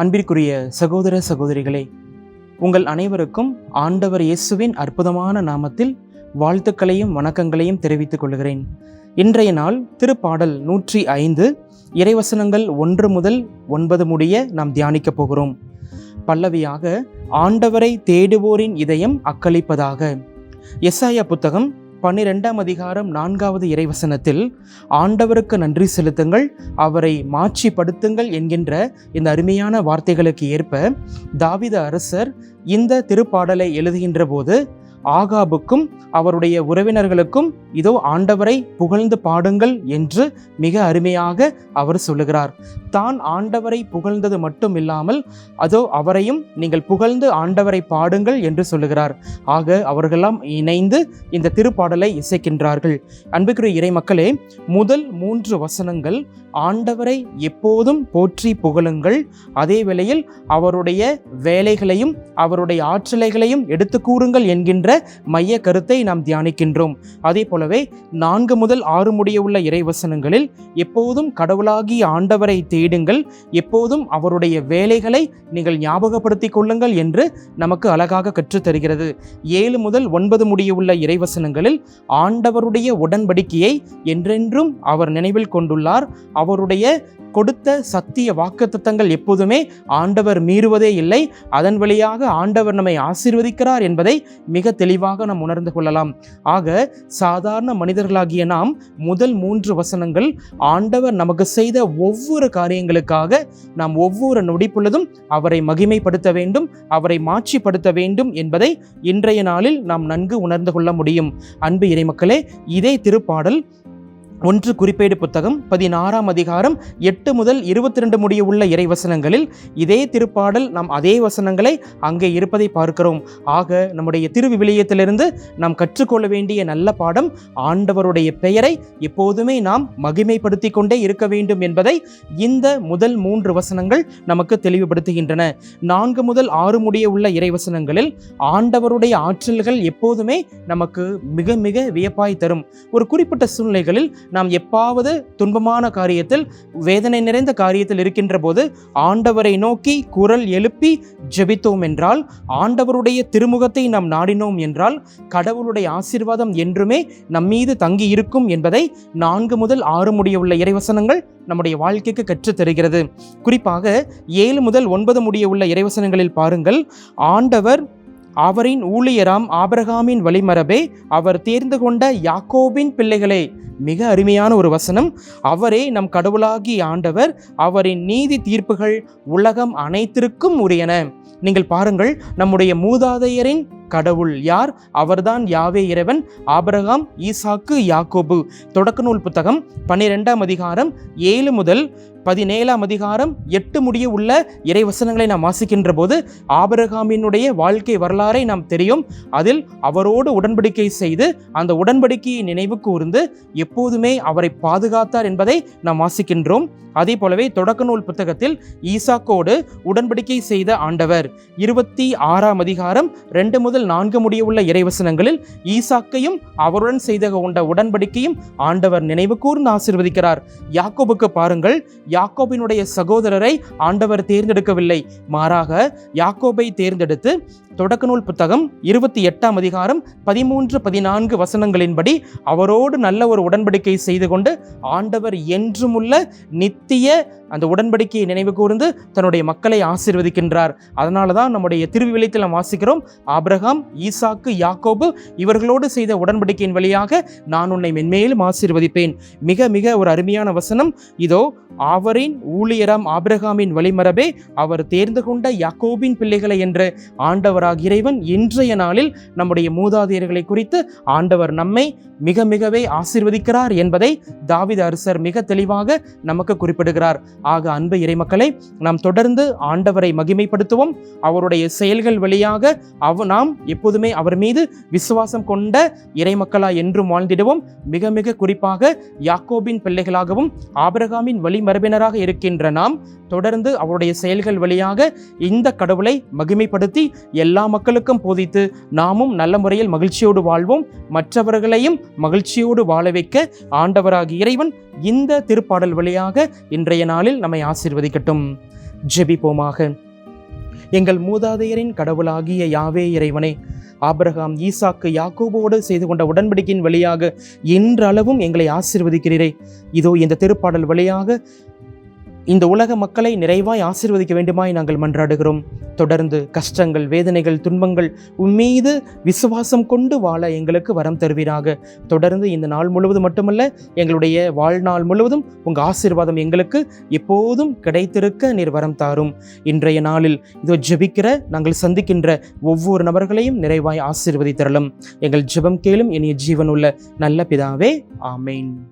அன்பிற்குரிய சகோதர சகோதரிகளே உங்கள் அனைவருக்கும் ஆண்டவர் இயேசுவின் அற்புதமான நாமத்தில் வாழ்த்துக்களையும் வணக்கங்களையும் தெரிவித்துக் கொள்கிறேன். இன்றைய நாள் திருப்பாடல் நூற்றி ஐந்து இறைவசனங்கள் ஒன்று முதல் ஒன்பது முடிய நாம் தியானிக்கப் போகிறோம். பல்லவியாக ஆண்டவரை தேடுவோரின் இதயம் அக்களிப்பதாக. எஸ்ஐயா புத்தகம் பன்னிரெண்டாம் அதிகாரம் நான்காவது இறைவசனத்தில் ஆண்டவருக்கு நன்றி செலுத்துங்கள் அவரை மாட்சிப்படுத்துங்கள் என்கின்ற இந்த அருமையான வார்த்தைகளுக்கு ஏற்ப தாவித அரசர் இந்த திருப்பாடலை எழுதுகின்ற போது ஆகாபுக்கும் அவருடைய உறவினர்களுக்கும் இதோ ஆண்டவரை புகழ்ந்து பாடுங்கள் என்று மிக அருமையாக அவர் சொல்லுகிறார். தான் ஆண்டவரை புகழ்ந்தது மட்டும் இல்லாமல் அதோ அவரையும் நீங்கள் புகழ்ந்து ஆண்டவரை பாடுங்கள் என்று சொல்லுகிறார். ஆக அவர்களெல்லாம் இணைந்து இந்த திருப்பாடலை இசைக்கின்றார்கள். அன்புக்குரிய இறைமக்களே முதல் மூன்று வசனங்கள் ஆண்டவரை எப்போதும் போற்றி புகழுங்கள். அதே வேளையில் அவருடைய வேலைகளையும் அவருடைய ஆற்றலைகளையும் எடுத்து கூறுங்கள் என்கின்ற மைய கருத்தை நாம் தியானிக்கின்றோம். அதே போலவே நான்கு முதல் ஆறு முடிய உள்ள இறைவசனங்களில் எப்போதும் கடவுளாகிய ஆண்டவரை தேடுங்கள் எப்போதும் அவருடைய வேலைகளை நீங்கள் ஞாபகப்படுத்திக் கொள்ளுங்கள் என்று நமக்கு அழகாக கற்றுத்தருகிறது ஏழு முதல் ஒன்பது முடிய உள்ள இறைவசனங்களில் ஆண்டவருடைய உடன்படிக்கையை என்றென்றும் அவர் நினைவில் கொண்டுள்ளார். அவருடைய கொடுத்த சத்திய வாக்குத்தத்தங்கள் எப்போதுமே ஆண்டவர் மீறுவதே இல்லை. அதன் வழியாக ஆண்டவர் நம்மை ஆசீர்வதிக்கிறார் என்பதை மிக தெளிவாக நாம் உணர்ந்து கொள்ளலாம். ஆக சாதாரண மனிதர்களாகிய நாம் முதல் மூன்று வசனங்கள் ஆண்டவர் நமக்கு செய்த ஒவ்வொரு காரியங்களுக்காக நாம் ஒவ்வொரு நொடிப்புள்ளதும் அவரை மகிமைப்படுத்த வேண்டும் அவரை மாட்சிப்படுத்த வேண்டும் என்பதை இன்றைய நாளில் நாம் நன்கு உணர்ந்து கொள்ள முடியும். அன்பு இறைமக்களே இதே திருப்பாடல் ஒன்று குறிப்பேடு புத்தகம் பதினாறாம் அதிகாரம் எட்டு முதல் இருபத்தி ரெண்டு முடிய உள்ள இறைவசனங்களில் இதே திருப்பாடல் நாம் அதே வசனங்களை அங்கே இருப்பதை பார்க்கிறோம். ஆக நம்முடைய திருவிவிலியத்திலிருந்து நாம் கற்றுக்கொள்ள வேண்டிய நல்ல பாடம் ஆண்டவருடைய பெயரை எப்போதுமே நாம் மகிமைப்படுத்தி கொண்டே இருக்க வேண்டும் என்பதை இந்த முதல் மூன்று வசனங்கள் நமக்கு தெளிவுபடுத்துகின்றன. நான்கு முதல் ஆறு முடிய உள்ள இறைவசனங்களில் ஆண்டவருடைய ஆற்றல்கள் எப்போதுமே நமக்கு மிக மிக வியப்பாய் தரும். ஒரு குறிப்பிட்ட சூழ்நிலைகளில் நாம் எப்பாவது துன்பமான காரியத்தில் வேதனை நிறைந்த காரியத்தில் இருக்கின்ற போது ஆண்டவரை நோக்கி குரல் எழுப்பி ஜெபித்தோம் என்றால் ஆண்டவருடைய திருமுகத்தை நாம் நாடினோம் என்றால் கடவுளுடைய ஆசீர்வாதம் என்றுமே நம்மீது தங்கி இருக்கும் என்பதை நான்கு முதல் ஆறு முடிய உள்ள இறைவசனங்கள் நம்முடைய வாழ்க்கைக்கு கற்றுத் தருகிறது. குறிப்பாக ஏழு முதல் ஒன்பது முடிய உள்ள இறைவசனங்களில் பாருங்கள் ஆண்டவர் அவரின் ஊழியராம் ஆபிரகாமின் வழிமரபே அவர் தேர்ந்து கொண்ட யாக்கோபின் பிள்ளைகளே. மிக அருமையான ஒரு வசனம். அவரே நம் கடவுளாகி ஆண்டவர் அவரின் நீதி தீர்ப்புகள் உலகம் அனைத்திற்கும் உரியன. நீங்கள் பாருங்கள் நம்முடைய மூதாதையரின் கடவுள் யார்? அவர்தான் யாவே இறைவன் ஆபரகாம் ஈசாக்கு யாக்கோபு. தொடக்க நூல் புத்தகம் பன்னிரெண்டாம் அதிகாரம் ஏழு முதல் பதினேழாம் அதிகாரம் எட்டு முடிய உள்ள இறைவசனங்களை நாம் வாசிக்கின்ற போது ஆபரகாமினுடைய வாழ்க்கை வரலாறை நாம் தெரியும். அதில் அவரோடு உடன்படிக்கை செய்து அந்த உடன்படிக்கையை நினைவு கூர்ந்து எப்போதுமே அவரை பாதுகாத்தார் என்பதை நாம் வாசிக்கின்றோம். அதே போலவே தொடக்க நூல் புத்தகத்தில் ஈசாக்கோடு உடன்படிக்கை செய்த ஆண்டவர். இருபத்தி ஆறாம் அதிகாரம் ரெண்டு முதல் நான்கு முடிய உள்ள இறைவசனங்களில் ஈசாக்கையும் அவருடன் செய்த கொண்ட உடன்படிக்கையும் ஆண்டவர் நினைவு கூர்ந்து ஆசிர்வதிக்கிறார். யாக்கோபுக்கு பாருங்கள் யாக்கோபினுடைய சகோதரரை ஆண்டவர் தேர்ந்தெடுக்கவில்லை. மாறாக யாக்கோபை தேர்ந்தெடுத்து தொடக்க நூல் புத்தகம் இருபத்தி எட்டாம் அதிகாரம் பதிமூன்று பதினான்கு வசனங்களின்படி அவரோடு நல்ல ஒரு உடன்படிக்கை செய்து கொண்டு ஆண்டவர் என்றுமுள்ள நித்திய அந்த உடன்படிக்கையை நினைவு கூர்ந்து தன்னுடைய மக்களை ஆசீர்வதிக்கின்றார். அதனால தான் நம்முடைய திருவிவிலியத்தில் நாம் வாசிக்கிறோம் ஆபிரகாம் ஈசாக்கு யாக்கோபு இவர்களோடு செய்த உடன்படிக்கையின் வழியாக நான் உன்னை மென்மேலும் ஆசீர்வதிப்பேன். மிக மிக ஒரு அருமையான வசனம். இதோ அவரின் ஊழியராம் ஆப்ரஹாமின் வழிமரபே அவர் தேர்ந்து கொண்ட யாக்கோபின் பிள்ளைகளை என்று ஆண்டவராக இறைவன் இன்றைய நாளில் நம்முடைய மூதாதையர்களை குறித்து ஆண்டவர் நம்மை மிக மிகவே ஆசீர்வதிக்கிறார் என்பதை தாவித அரசர் மிக தெளிவாக நமக்கு குறிப்பிடுகிறார். ஆக அன்பு இறைமக்களை நாம் தொடர்ந்து ஆண்டவரை மகிமைப்படுத்துவோம். அவருடைய செயல்கள் வழியாக அவ நாம் எப்போதுமே அவர் மீது விசுவாசம் கொண்ட இறைமக்களா என்றும் வாழ்ந்திடுவோம். மிக மிக குறிப்பாக யாக்கோபின் பிள்ளைகளாகவும் ஆபிரகாமின் வழிமரபினராக இருக்கின்ற நாம் தொடர்ந்து அவருடைய செயல்கள் வழியாக இந்த கடவுளை மகிமைப்படுத்தி எல்லா எல்லா மக்களுக்கும் போதித்து நாமும் நல்ல முறையில் மகிழ்ச்சியோடு வாழ்வோம். மற்றவர்களையும் மகிழ்ச்சியோடு வாழ வைக்க ஆண்டவராகிய இறைவன் இந்த திருப்பாடல் வழியாக இன்றைய நாளில் நம்மை ஆசிர்வதிக்கட்டும். ஜெபிப்போமாக. எங்கள் மூதாதையரின் கடவுளாகிய யாவே இறைவனே ஆபிரகாம் ஈசாக்கு யாக்கோபோடு செய்து கொண்ட உடன்படிக்கையின் வழியாக இன்றளவும் எங்களை ஆசிர்வதிக்கிறீரே. இதோ இந்த திருப்பாடல் வழியாக இந்த உலக மக்களை நிறைவாய் ஆசிர்வதிக்க வேண்டுமாய் நாங்கள் மன்றாடுகிறோம். தொடர்ந்து கஷ்டங்கள் வேதனைகள் துன்பங்கள் உம்மீது விசுவாசம் கொண்டு வாழ எங்களுக்கு வரம் தருவீராக. தொடர்ந்து இந்த நாள் முழுவதும் மட்டுமல்ல எங்களுடைய வாழ்நாள் முழுவதும் உங்கள் ஆசீர்வாதம் எங்களுக்கு எப்போதும் கிடைத்திருக்க நீர் வரம் தாரும். இன்றைய நாளில் இதோ ஜெபிக்கிற நாங்கள் சந்திக்கின்ற ஒவ்வொரு நபர்களையும் நிறைவாய் ஆசீர்வதித்தரலும். எங்கள் ஜெபம் கேளும் இனிய ஜீவனுள்ள நல்ல பிதாவே ஆமேன்.